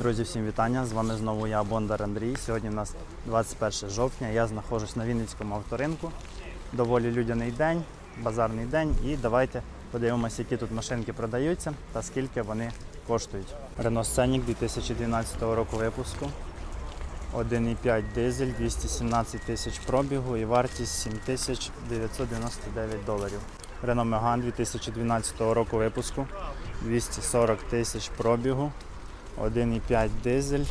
Друзі, всім вітання! З вами знову я, Бондар Андрій. Сьогодні у нас 21 жовтня. Я знаходжусь на Вінницькому авторинку. Доволі людяний день, базарний день. І давайте подивимося, які тут машинки продаються та скільки вони коштують. Renault Scenic 2012 року випуску. 1,5 дизель, 217 тисяч пробігу і вартість 7999 доларів. Renault Megane 2012 року випуску, 240 тисяч пробігу, 1,5 дизель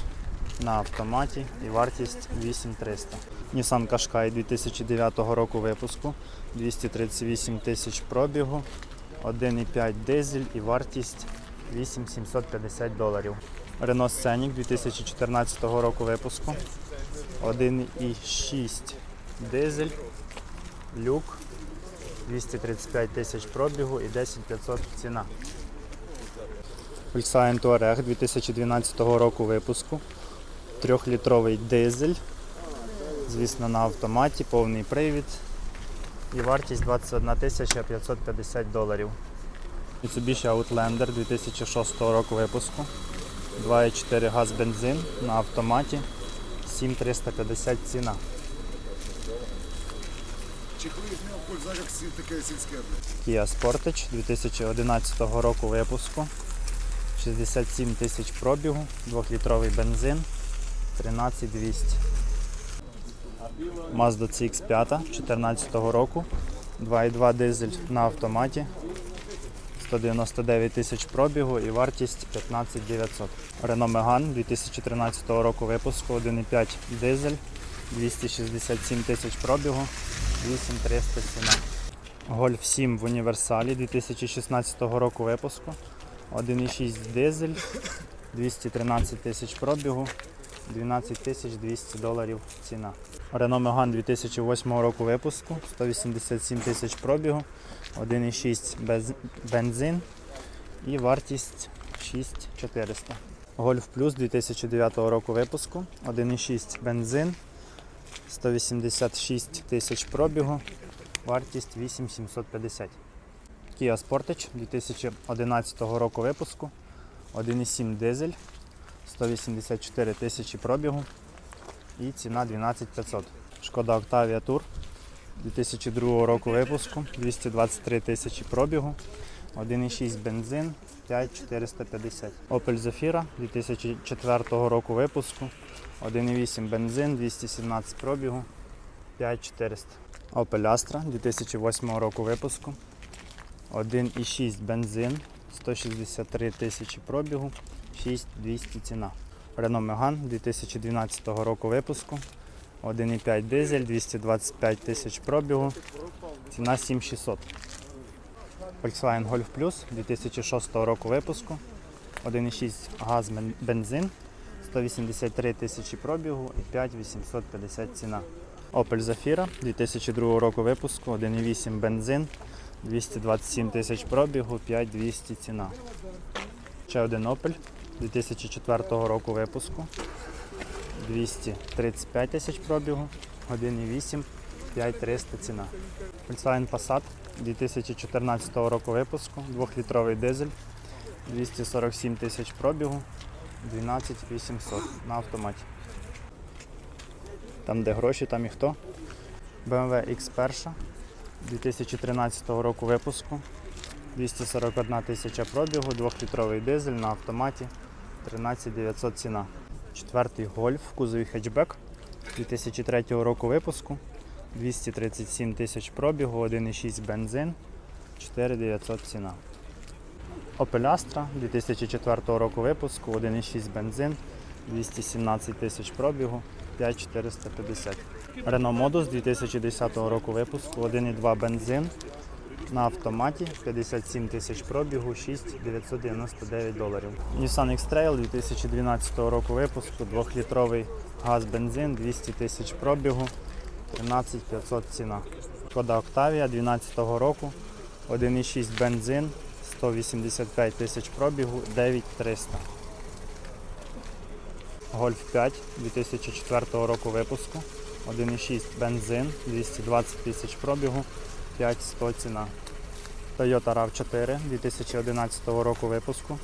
на автоматі і вартість 8300. Nissan Qashqai 2009 року випуску, 238 тисяч пробігу, 1,5 дизель і вартість 8750 доларів. Renault Scenic 2014 року випуску, 1,6 дизель, люк, 235 тисяч пробігу і 10500 ціна. Volkswagen Touareg 2012 року випуску. 3-літровий дизель. Звісно, на автоматі, повний привід. І вартість 21 550 доларів. Mitsubishi Outlander 2006 року випуску. 2,4 газ бензин на автоматі. 7350 ціна. Польза, як сіль, таке сільське. Kia Sportage 2011 року випуску. 67 тисяч пробігу, 2-літровий бензин, 13200. Mazda CX5 2014 року, 2,2 дизель на автоматі, 199 тисяч пробігу і вартість 15900. Renault Megane 2013 року випуску, 1,5 дизель, 267 тисяч пробігу, 8300 ціна. Golf 7 в універсалі 2016 року випуску. 1,6 дизель, 213 тисяч пробігу, 12 тисяч 200 доларів ціна. Renault Megane 2008 року випуску, 187 тисяч пробігу, 1,6 бензин і вартість 6400. Golf Plus 2009 року випуску, 1,6 бензин, 186 тисяч пробігу, вартість 8750. Kia Sportage 2011 року випуску, 1,7 дизель, 184 тисячі пробігу і ціна 12500. Шкода Octavia Tour 2002 року випуску, 223 тисячі пробігу, 1,6 бензин, 5450. Opel Zafira 2004 року випуску, 1,8 бензин, 217 пробігу, 5400. Opel Astra 2008 року випуску, 1,6 бензин, 163 тисячі пробігу, 6200 ціна. Renault Megane 2012 року випуску, 1,5 дизель, 225 тисяч пробігу, ціна 7600. Volkswagen Golf Plus 2006 року випуску, 1,6 газ бензин, 183 тисячі пробігу і 5850 ціна. Opel Zafira 2002 року випуску, 1,8 бензин, 227 тисяч пробігу, 5200 ціна. Ще один Opel 2004 року випуску. 235 тисяч пробігу, 1,8, 5300 ціна. Volkswagen Passat 2014 року випуску, 2-літровий дизель, 247 тисяч пробігу, 12800 на автоматі. Там де гроші, там і хто. BMW X1 2013 року випуску. 241 тисяча пробігу, 2-літровий дизель на автоматі, 13900 ціна. Четвертий гольф в кузові хетчбек 2003 року випуску. 237 тисяч пробігу, 1,6 бензин, 4900 ціна. Opel Astra 2004 року випуску, 1,6 бензин, 217 тисяч пробігу, 5450. Renault Modus 2010 року випуску, 1,2 бензин на автоматі, 57 тисяч пробігу, 6,999 доларів. Nissan X-Trail 2012 року випуску, 2-літровий газ бензин, 200 тисяч пробігу, 13500 ціна. Шкода Octavia 2012 року, 1,6 бензин, 185 тисяч пробігу, 9300. Golf 5 2004 року випуску, 1,6 бензин, 220 тисяч пробігу, 5100 ціна. Toyota RAV4 2011 року випуску,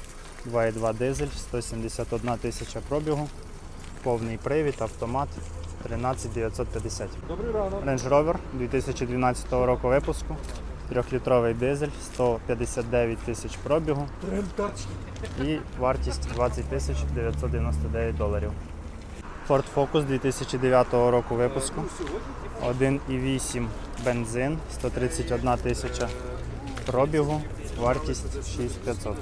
2,2 дизель, 171 тисяча пробігу, повний привід, автомат 13 950. Добрий ранок. Range Rover 2012 року випуску, 3-літровий дизель, 159 тисяч пробігу і вартість 20 тисяч 999 доларів. Ford Focus 2009 року випуску, 1,8 бензин, 131 тисяча пробігу, вартість 6500.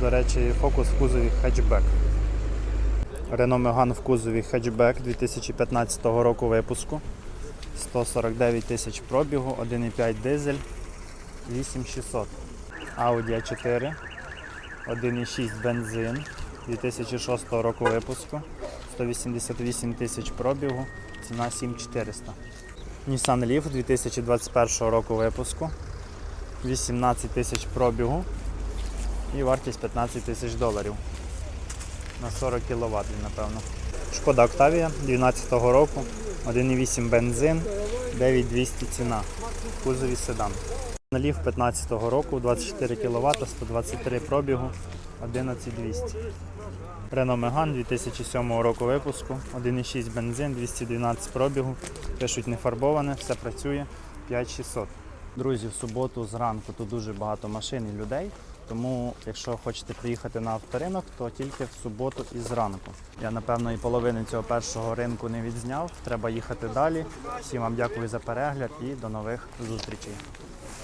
До речі, Focus в кузові хетчбек. Renault Megane в кузові хетчбек 2015 року випуску. 149 тисяч пробігу, 1,5 дизель, 8600. Audi A4, 1,6 бензин 2006 року випуску, 188 тисяч пробігу, ціна 7400. Nissan Leaf 2021 року випуску, 18 тисяч пробігу і вартість 15 тисяч доларів. На 40 кВт, напевно. Шкода Octavia 2012 року, 1,8 бензин, 9200 ціна. Кузові седан. Налів 15 року, 24 кВт, 123 пробігу, 11200. Renault Megane 2007 року випуску, 1,6 бензин, 212 пробігу. Пишуть не фарбоване, все працює, 5600. Друзі, в суботу зранку тут дуже багато машин і людей. Тому, якщо хочете приїхати на авторинок, то тільки в суботу і зранку. Я напевно і половину цього першого ринку не відзняв. Треба їхати далі. Всім вам дякую за перегляд і до нових зустрічей.